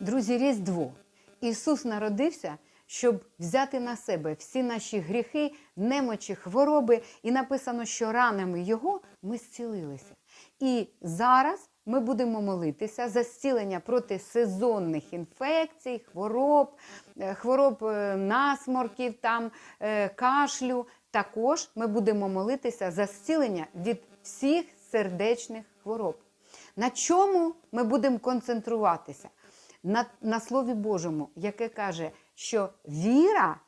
Друзі, Різдво. Ісус народився, щоб взяти на себе всі наші гріхи, немочі, хвороби, і написано, що ранами Його ми зцілилися. І зараз ми будемо молитися за зцілення проти сезонних інфекцій, хвороб, е, хвороб е, насморків, там, е, кашлю. Також ми будемо молитися за зцілення від всіх сердечних хвороб. На чому ми будемо концентруватися? На, на Слові Божому, яке каже, що віра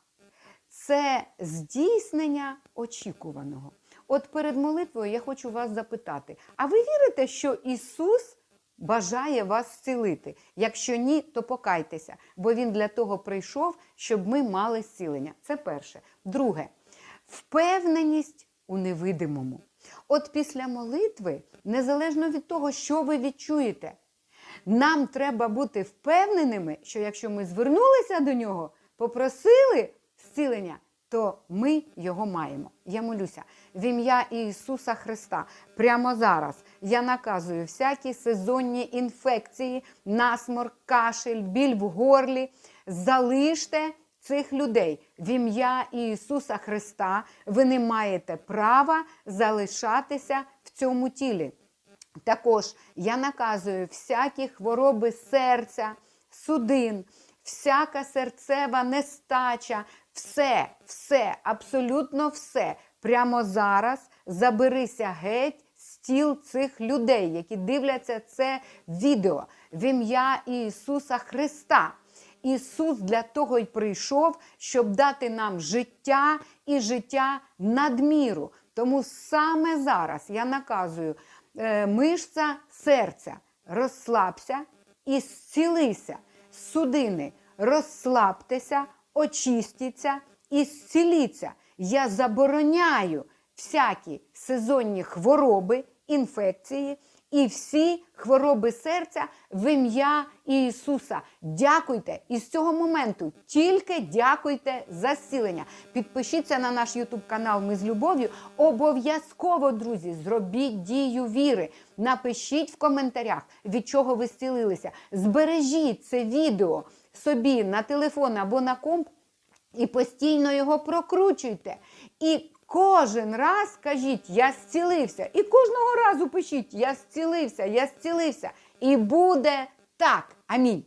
це здійснення очікуваного. От перед молитвою я хочу вас запитати: а ви вірите, що Ісус бажає вас зцілити? Якщо ні, то покайтеся, бо Він для того прийшов, щоб ми мали зцілення. Це перше. Друге, впевненість у невидимому. От після молитви, незалежно від того, що ви відчуєте, нам треба бути впевненими, що якщо ми звернулися до нього, попросили зцілення, то ми його маємо. Я молюся в ім'я Ісуса Христа. Прямо зараз я наказую всякі сезонні інфекції, насморк, кашель, біль в горлі. Залиште цих людей в ім'я Ісуса Христа. Ви не маєте права залишатися в цьому тілі. Також я наказую всякі хвороби серця, судин, всяка серцева нестача, все, все, абсолютно все. Прямо зараз заберися геть з тіл цих людей, які дивляться це відео в ім'я Ісуса Христа. Ісус для того й прийшов, щоб дати нам життя і життя надміру. Тому саме зараз я наказую мишця серця, розслабся і зцілися. Судини, розслабтеся, очистіться і зціліться. Я забороняю всякі сезонні хвороби, інфекції і всі хвороби серця в ім'я Ісуса. Дякуйте. І з цього моменту тільки дякуйте за зцілення. Підпишіться на наш Ютуб канал Ми з любов'ю. Обов'язково, друзі, зробіть дію віри. Напишіть в коментарях, від чого ви зцілилися. Збережіть це відео собі на телефон або на комп і постійно його прокручуйте. І кожен раз кажіть, я зцілився. І кожного разу пишіть, я зцілився, я зцілився. І буде так. Амінь.